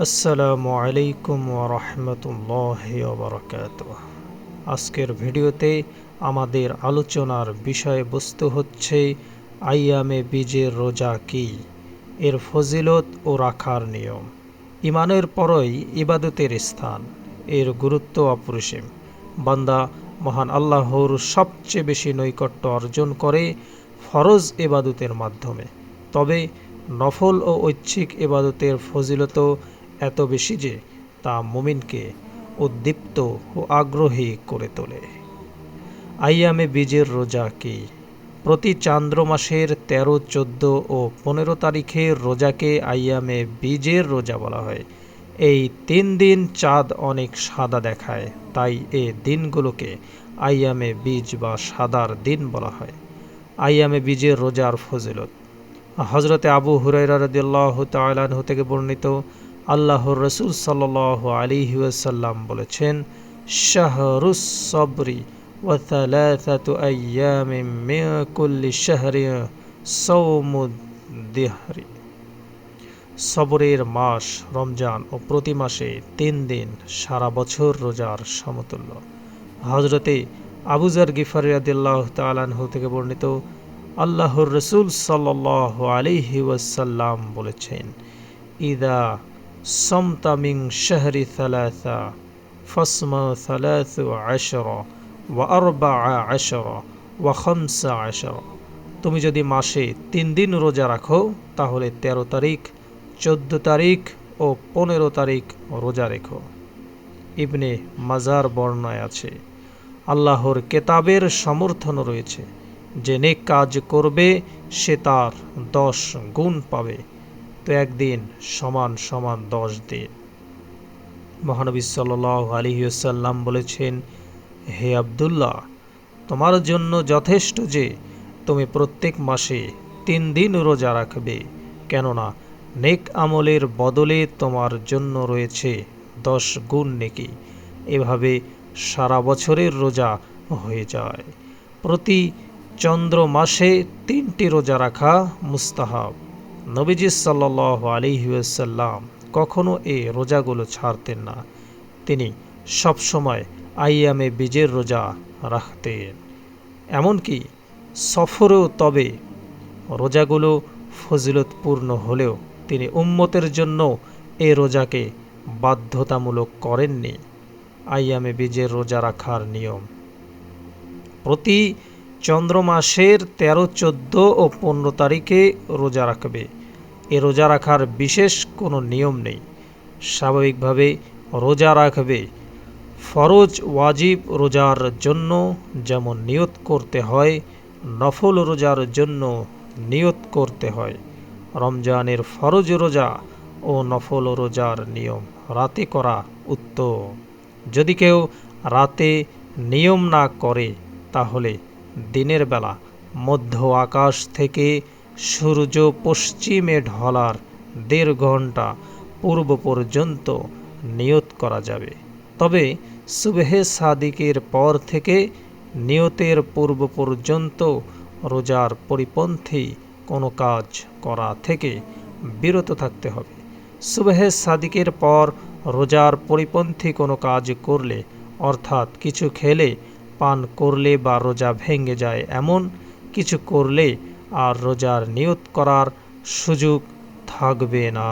আসসালামু আলাইকুম রহমতুল্লাহ বরকাত আজকের ভিডিওতে আমাদের আলোচনার বিষয়বস্তু হচ্ছে আইয়ামে বীজের রোজা কি, এর ফজিলত ও রাখার নিয়ম। ইমানের পরই ইবাদতের স্থান, এর গুরুত্ব অপরিসীম। বান্দা মহান আল্লাহর সবচেয়ে বেশি নৈকট্য অর্জন করে ফরজ ইবাদতের মাধ্যমে। তবে নফল ও ঐচ্ছিক ইবাদতের ফজিলত এত বেশি যে তা মুমিনকে উদ্দীপ্ত ও আগ্রহী করে তোলে। আইয়ামে বীজের রোজা কি? প্রতি চান্দ্র মাসের তেরো, চোদ্দ ও পনেরো তারিখের রোজাকে আইয়ামে বীজের রোজা বলা হয়। এই তিন দিন চাঁদ অনেক সাদা দেখায়, তাই এ দিনগুলোকে আইয়ামে বীজ বা সাদার দিন বলা হয়। আইয়ামে বীজের রোজার ফজিলত। হজরতে আবু হুরাইরা রদিয়াল্লাহ তালাহ থেকে বর্ণিত আল্লাহর রসুল সাল্লাহ আলিহাসাল্লাম বলেছেন, শাহরুস সবরের মাস রমজান ও প্রতি মাসে তিন দিন সারা বছর রোজার সমতুল্য। হজরতে আবুজার গিফারিয়াদিল্লাহ তালানহ থেকে বর্ণিত, আল্লাহর রসুল সাল আলিহি ওয়াসাল্লাম বলেছেন, ইদা শাহরি থালাথা ফসমা থালাথ আশর ওয়া আরবা আশর ওয়া খমসা আশর তুমি যদি মাসে তিন দিন রোজা রাখো, তাহলে ১৩ তারিখ, চোদ্দ তারিখ ও পনেরো তারিখ রোজা রেখো। ইবনে মাজার বর্ণায় আছে, আল্লাহর কেতাবের সমর্থন রয়েছে। যে নেক কাজ করবে, সে তার দশ গুণ পাবে। তো একদিন সমান সমান দশ দিন। মহানবী সাল আলহিউসাল্লাম বলেছেন, হে আবদুল্লাহ, তোমার জন্য যথেষ্ট যে তুমি প্রত্যেক মাসে তিন দিন রোজা রাখবে, কেননা নেক আমলের বদলে তোমার জন্য রয়েছে দশ গুণ নেকি। এভাবে সারা বছরের রোজা হয়ে যায়। প্রতি চন্দ্র মাসে তিনটি রোজা রাখা মুস্তাহাব। নবীজি সাল্লাহ আলিহাসাল্লাম কখনো এ রোজাগুলো ছাড়তেন না। তিনি সবসময় আইয়ামে বীজের রোজা রাখতেন। এমনকি সফরেও তবে রোজাগুলো ফজিলতপূর্ণ হলেও তিনি উম্মতের জন্য এ রোজাকে বাধ্যতামূলক করেননি। আইয়ামে বীজের রোজা রাখার নিয়ম। প্রতি চন্দ্র মাসের তেরো, চোদ্দ ও পনেরো তারিখে রোজা রাখবে। এ রোজা রাখার বিশেষ কোনো নিয়ম নেই। স্বাভাবিকভাবে রোজা রাখবে। ফরজ, ওয়াজিব রোজার জন্য যেমন নিয়ত করতে হয়, নফল রোজার জন্য নিয়ত করতে হয়। রমজানের ফরজ রোজা ও নফল রোজার নিয়ম রাতে করা উত্তম। যদি কেউ রাতে নিয়ম না করে, তাহলে দিনের বেলা মধ্য আকাশ থেকে সূর্য পশ্চিমে ঢলার দেড় ঘণ্টা পূর্ব পর্যন্ত নিয়ত করা যাবে। তবে সুবেহে সাদিকের পর থেকে নিয়তের পূর্ব পর্যন্ত রোজার পরিপন্থী কোনো কাজ করা থেকে বিরত থাকতে হবে। সুবেহে সাদিকের পর রোজার পরিপন্থী কোনো কাজ করলে, অর্থাৎ কিছু খেলে পান করলে বা রোজা ভেঙে যায় এমন কিছু করলে আর রোজার নিয়ত করার সুযোগ থাকবে না।